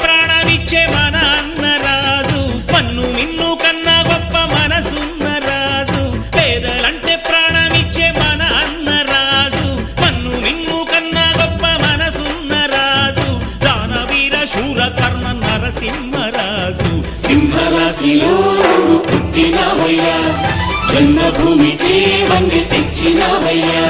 ప్రాణమిచ్చే మన అన్నరాజు పన్ను నిన్ను కన్నా గొప్ప మనసున్న రాజు. పేదలంటే ప్రాణమిచ్చే మన అన్నరాజు పన్ను నిన్ను కన్నా గొప్ప మనసున్న రాజు. దానవీర శూర కర్ణ నరసింహరాజు సింహరాశిలో పుట్టినవయ్యా. జన్మభూమికి వండి తెచ్చినవయ్యా.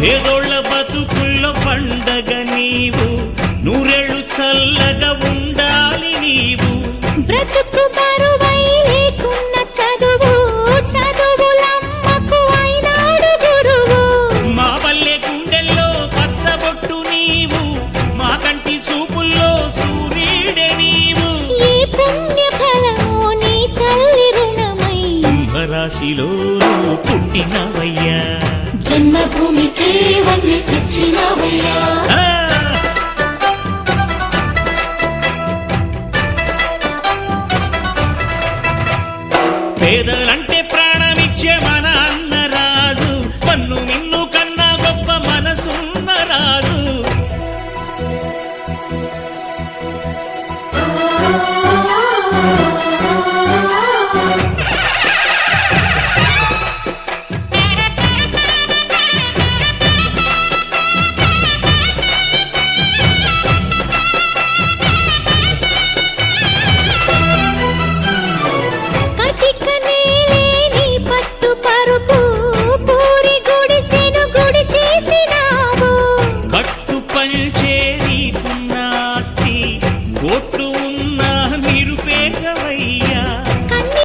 పేదోళ్ళ బతుకుల్లో పండగ నీవు నూరేళ్ళు చల్లగా ఉండాలి. బ్రతుకు బరువై లేకున్న చదువు చదువులమ్మకు అయినాడు గురువు. మా పల్లె గుండెల్లో పచ్చబొట్టు నీవు మా కంటి చూపుల్లో సూర్యుడే నీవు. ఈ పుణ్య ఫలము నీ తల్లి రుణమై సింహరాశిలో నువ్వు పుట్టినవయ్యా. జన్మభూమికి వన్నె తెచ్చినవయ్యా. పేదలంటే ప్రాణమిచ్చే మన voto